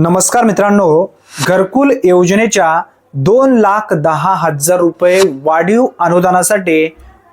नमस्कार मित्रांनो. घरकुल योजनेच्या दोन लाख दहा हजार रुपये वाढीव अनुदानासाठी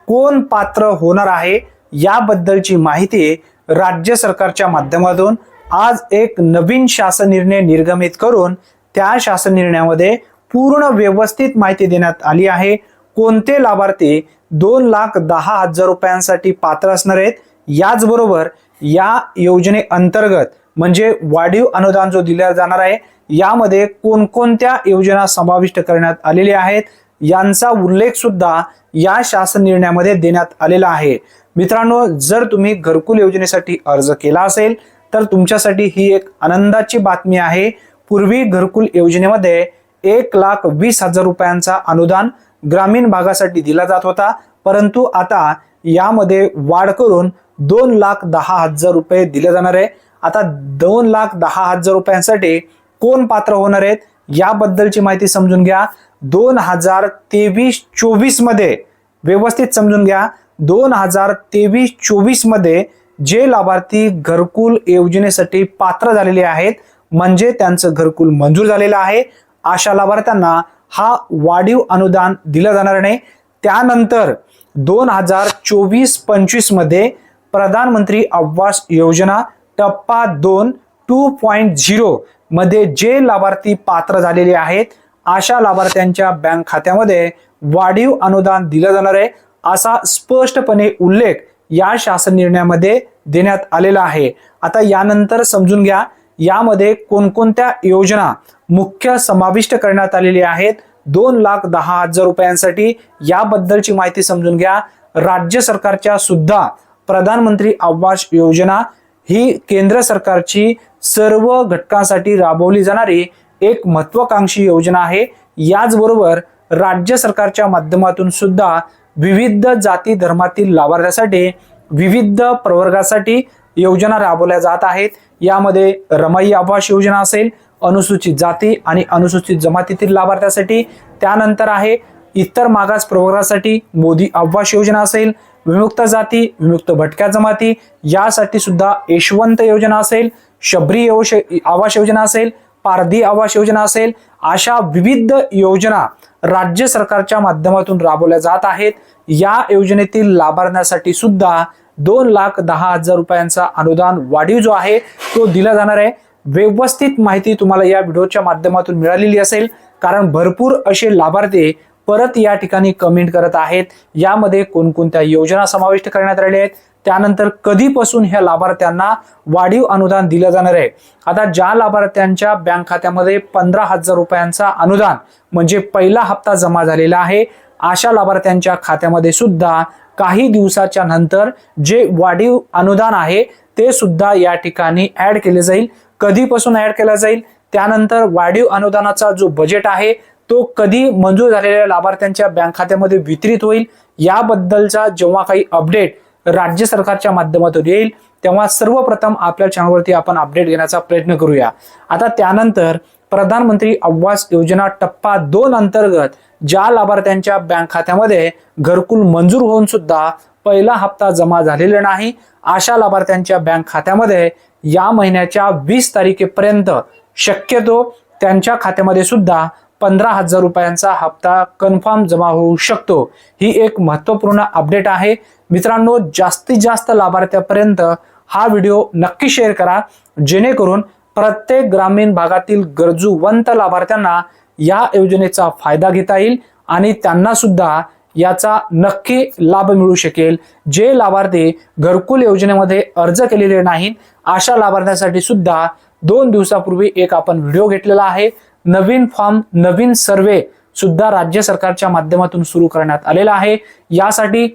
कोण पात्र होणार आहे याबद्दलची माहिती राज्य सरकारच्या माध्यमातून आज एक नवीन शासन निर्णय निर्गमित करून त्या शासन निर्णयामध्ये पूर्ण व्यवस्थित माहिती देण्यात आली आहे. कोणते लाभार्थी दोन लाख दहा हजार रुपयांसाठी पात्र असणार आहेत? याचबरोबर या योजनेअंतर्गत म्हणजे वाढीव अनुदान जो दिला जाणार आहे यामध्ये कोणकोणत्या योजना समाविष्ट करण्यात आलेल्या आहेत यांचा उल्लेख सुद्धा या शासन निर्णयामध्ये देण्यात आलेला आहे. मित्रांनो जर तुम्ही घरकुल योजनेसाठी अर्ज केला असेल तर तुमच्यासाठी ही एक आनंदाची बातमी आहे. पूर्वी घरकुल योजनेमध्ये एक लाख वीस हजार रुपयांचा अनुदान ग्रामीण भागासाठी दिला जात होता परंतु आता यामध्ये वाढ करून दोन लाख दहा हजार रुपये दिले जाणार आहे. आता दोन लाख दहा हजार रुपयांसाठी कोण पात्र होणार आहेत याबद्दलची माहिती समजून घ्या. दोन हजार तेवीस चोवीसमध्ये व्यवस्थित समजून घ्या. दोन हजार तेवीस चोवीसमध्ये जे लाभार्थी घरकुल योजनेसाठी पात्र झालेले आहेत म्हणजे त्यांचं घरकुल मंजूर झालेलं आहे. अशा लाभार्थ्यांना हा वाढीव अनुदान दिलं जाणार नाही. त्यानंतर दोन हजार चोवीस पंचवीसमध्ये प्रधानमंत्री आवास योजना टप्पा दोन टू पॉइंट झिरो मध्ये जे लाभार्थी पात्र झालेले आहेत अशा लाभार्थ्यांच्या बँक खात्यामध्ये वाढीव अनुदान दिलं जाणार आहे असा स्पष्टपणे उल्लेख या शासन निर्णयामध्ये देण्यात आलेला आहे. आता यानंतर समजून घ्या यामध्ये कोणकोणत्या योजना मुख्य समाविष्ट करण्यात आलेली आहेत? दोन लाख दहा हजार रुपयांसाठी याबद्दलची माहिती समजून घ्या. राज्य सरकारच्या सुद्धा प्रधानमंत्री आवास योजना ही केंद्र सरकारची सर्व घटकांसाठी राबवली जाणारी एक महत्वाकांक्षी योजना आहे. याचबरोबर राज्य सरकारच्या माध्यमातून सुद्धा विविध जाती धर्मातील लाभार्थ्यासाठी विविध प्रवर्गासाठी योजना राबवल्या जात आहेत. यामध्ये रमाई आवास योजना असेल अनुसूचित जाती आणि अनुसूचित जमातीतील लाभार्थ्यासाठी. त्यानंतर आहे इतर मागास प्रवर्गासाठी मोदी आवास योजना असेल विमुक्त जाती विमुक्त भटक्या जमाती यासाठी सुद्धा यशवंत योजना असेल शबरी योश आवास योजना असेल पारधी आवास योजना असेल अशा विविध योजना राज्य सरकारच्या माध्यमातून राबवल्या जात आहेत. या योजनेतील लाभार्थ्यांसाठी सुद्धा दोन लाख दहा हजार रुपयांचा अनुदान वाढीव जो आहे तो दिला जाणार आहे. व्यवस्थित माहिती तुम्हाला या व्हिडिओच्या माध्यमातून मिळालेली असेल कारण भरपूर असे लाभार्थी परत या ठिकाणी कमेंट करत आहेत. यामध्ये कोणकोणत्या योजना समाविष्ट करण्यात आलेल्या आहेत? त्यानंतर कधीपासून ह्या लाभार्थ्यांना वाढीव अनुदान दिलं जाणार आहे? आता ज्या लाभार्थ्यांच्या बँक खात्यामध्ये पंधरा हजार रुपयांचा अनुदान म्हणजे पहिला हप्ता जमा झालेला आहे अशा लाभार्थ्यांच्या खात्यामध्ये सुद्धा काही दिवसाच्या नंतर जे वाढीव अनुदान आहे ते सुद्धा या ठिकाणी ऍड केले जाईल. कधीपासून ऍड केला जाईल? त्यानंतर वाढीव अनुदानाचा जो बजेट आहे तो कधी मंजूर झालेल्या लाभार्थ्यांच्या बँक खात्यामध्ये वितरित होईल याबद्दलचा जेव्हा काही अपडेट राज्य सरकारच्या माध्यमातून येईल तेव्हा सर्वप्रथम आपल्या चॅनलवरती आपण अपडेट घेण्याचा प्रयत्न करूया. आता त्यानंतर प्रधानमंत्री आवास योजना टप्पा दोन अंतर्गत ज्या लाभार्थ्यांच्या बँक खात्यामध्ये घरकुल मंजूर होऊन सुद्धा पहिला हप्ता जमा झालेला नाही अशा लाभार्थ्यांच्या बँक खात्यामध्ये या महिन्याच्या वीस तारखेपर्यंत शक्यतो त्यांच्या खात्यामध्ये सुद्धा पंधरा हजार रुपयांचा हप्ता कन्फर्म जमा होऊ शकतो. ही एक महत्त्वपूर्ण अपडेट आहे. मित्रांनो जास्तीत जास्त लाभार्थ्यापर्यंत हा व्हिडिओ नक्की शेअर करा. जेणेकरून प्रत्येक ग्रामीण भागातील गरजूवंत लाभार्थ्यांना या योजनेचा फायदा घेता येईल आणि त्यांना सुद्धा याचा नक्की लाभ मिळू शकेल. जे लाभार्थी घरकुल योजनेमध्ये अर्ज केलेले नाहीत अशा लाभार्थ्यांसाठी सुद्धा दोन दिवसापूर्वी एक आपण व्हिडिओ घेतलेला आहे. नवीन फॉर्म नवीन सर्वे सुद्धा राज्य सरकारच्या माध्यमातून सुरू करण्यात आलेला आहे. यासाठी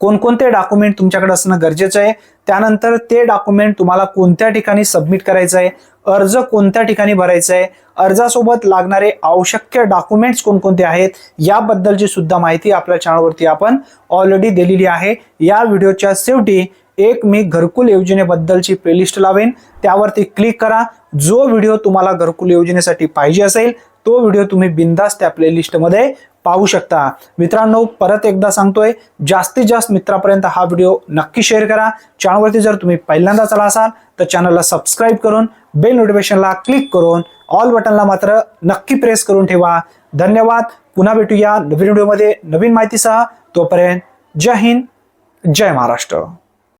कोणकोणते डॉक्युमेंट तुमच्याकडे असणं गरजेचं आहे त्यानंतर ते डॉक्युमेंट तुम्हाला कोणत्या ठिकाणी सबमिट करायचं आहे अर्ज कोणत्या ठिकाणी भरायचा आहे अर्जासोबत लागणारे आवश्यक डॉक्युमेंट्स कोणकोणते आहेत याबद्दलची सुद्धा माहिती आपल्या चॅनलवरती आपण ऑलरेडी दिलेली आहे. या व्हिडिओच्या शेवटी एक मी घरकुल योजनेबद्दलची प्लेलिस्ट लावेन. त्यावरती क्लिक करा. जो व्हिडिओ तुम्हाला घरकुल योजनेसाठी पाहिजे असेल तो व्हिडिओ तुम्ही बिंदास त्या प्लेलिस्टमध्ये पाहू शकता. मित्रांनो परत एकदा सांगतोय जास्तीत जास्त मित्रापर्यंत हा व्हिडिओ नक्की शेअर करा. चॅनलवरती जर तुम्ही पहिल्यांदाच आला असाल तर चॅनलला सबस्क्राईब करून बेल नोटिफिकेशनला क्लिक करून ऑल बटनला मात्र नक्की प्रेस करून ठेवा. धन्यवाद. पुन्हा भेटूया नवीन व्हिडिओमध्ये नवीन माहितीसह. तोपर्यंत जय हिंद जय महाराष्ट्र.